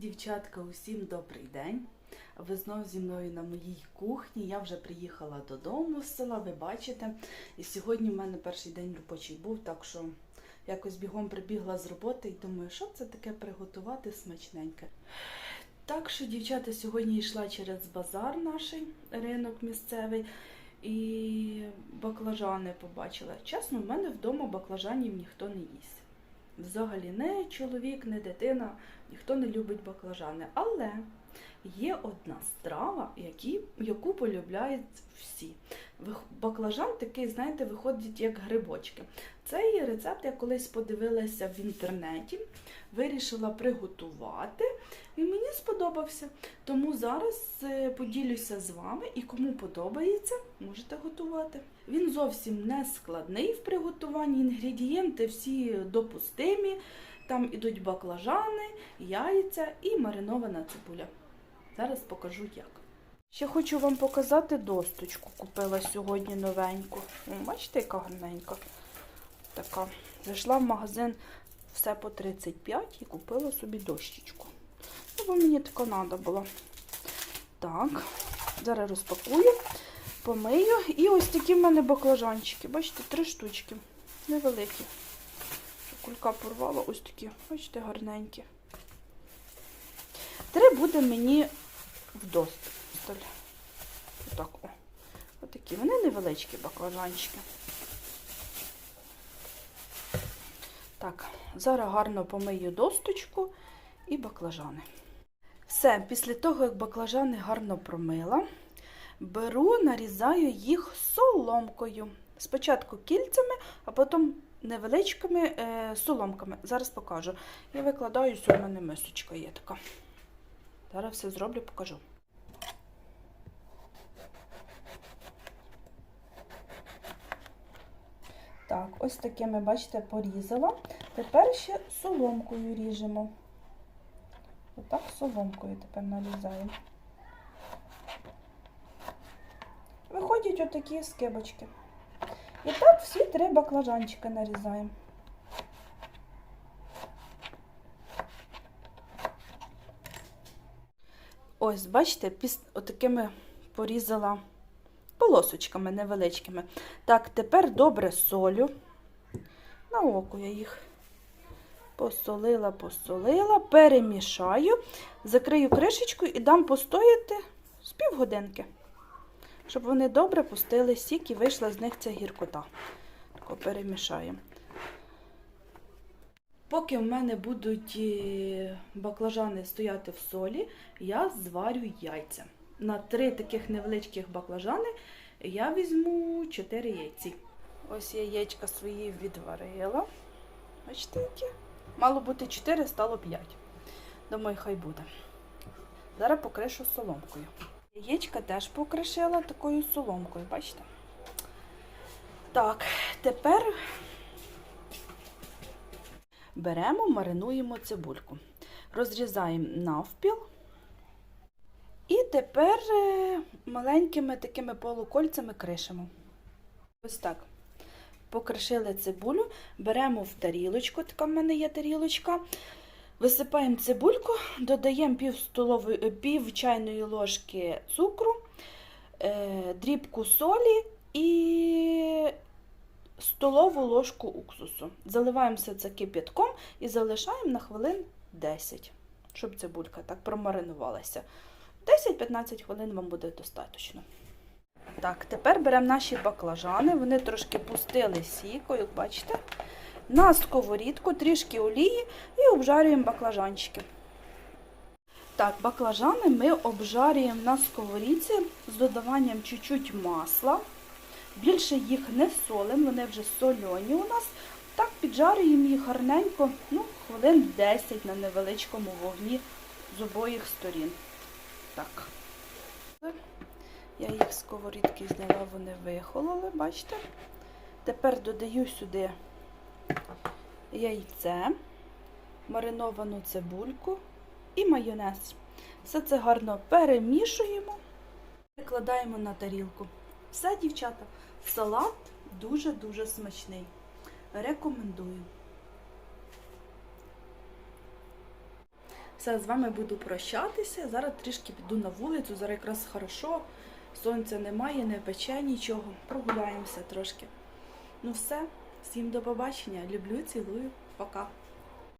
Дівчатка, усім добрий день. Ви знову зі мною на моїй кухні. Я вже приїхала додому з села, ви бачите. І сьогодні в мене перший день робочий був, так що якось бігом прибігла з роботи і думаю, що це таке приготувати смачненьке. Так що, дівчата, сьогодні йшла через базар наш ринок місцевий і баклажани побачила. Чесно, в мене вдома баклажанів ніхто не їсть. Взагалі, не чоловік, не дитина, ніхто не любить баклажани. Але є одна страва, які, яку полюбляють всі. Баклажан такий, знаєте, виходить як грибочки. Цей рецепт я колись подивилася в інтернеті, вирішила приготувати, і мені сподобався. Тому зараз е, поділюся з вами і кому подобається, можете готувати. Він зовсім не складний в приготуванні. Інгредієнти всі допустимі. Там ідуть баклажани, яйця і маринована цибуля. Зараз покажу як. Ще хочу вам показати досточку. Купила сьогодні новеньку. Бачите, яка гарненька. Така. Зайшла в магазин все по 35 і купила собі дощечку. Ну, бо мені така треба була. Так, зараз розпакую, помию. І ось такі в мене баклажанчики. Бачите, три штучки. Невеликі. Кулька порвала, ось такі, бачите, гарненькі. Три буде мені вдосталь. Отак, о. Отакі. Вони невеличкі баклажанчики. Так, зараз гарно помию досточку і баклажани. Все, після того, як баклажани гарно промила, беру, нарізаю їх соломкою. Спочатку кільцями, а потім невеличкими е, соломками. Зараз покажу. Я викладаю, ось у мене мисочка є така. Зараз все зроблю, покажу. Так, ось такими, бачите, порізала. Тепер ще соломкою ріжемо. Отак соломкою тепер нарізаємо. Виходять отакі скибочки. І так всі три баклажанчики нарізаємо. Ось, бачите, піс... отакими порізала полосочками невеличкими. Так, тепер добре солю. На око я їх посолила, посолила, перемішаю, закрию кришечкою і дам постояти з півгодинки, щоб вони добре пустили сік і вийшла з них ця гіркота. Тако перемішаємо. Поки в мене будуть е, баклажани стояти в солі, я зварю яйця. На три таких невеличких баклажани я візьму 4 яйці. Ось я яєчка свої відварила. Бачите, які? Мало бути 4, стало 5. Думаю, хай буде. Зараз покришу соломкою. Яєчка теж покришила такою соломкою, бачите? Так, тепер беремо, маринуємо цибульку. Розрізаємо навпіл. І тепер е, маленькими такими полукольцями кришимо. Ось так. Покришили цибулю, беремо в тарілочку, така в мене є тарілочка. Висипаємо цибульку, додаємо пів, столової, е, пів чайної ложки цукру, е, дрібку солі і столову ложку уксусу. Заливаємо все це кип'ятком і залишаємо на хвилин 10, щоб цибулька так промаринувалася. 10-15 хвилин вам буде достатньо. Так, тепер беремо наші баклажани, вони трошки пустили сіку, як бачите. На сковорідку, трішки олії і обжарюємо баклажанчики. Так, баклажани ми обжарюємо на сковорідці з додаванням чуть-чуть масла. Більше їх не солимо, вони вже сольоні у нас. Так, піджарюємо їх гарненько, ну, хвилин 10 на невеличкому вогні з обоїх сторін. Так. Я їх з сковорідки зняла, вони вихололи, бачите? Тепер додаю сюди яйце, мариновану цибульку і майонез. Все це гарно перемішуємо, викладаємо на тарілку. Все, дівчата, салат дуже-дуже смачний. Рекомендую. Все, з вами буду прощатися. Зараз трішки піду на вулицю. Зараз якраз хорошо. Сонця немає, не пече нічого. Прогуляємося трошки. Ну все, всім до побачення. Люблю, цілую, пока.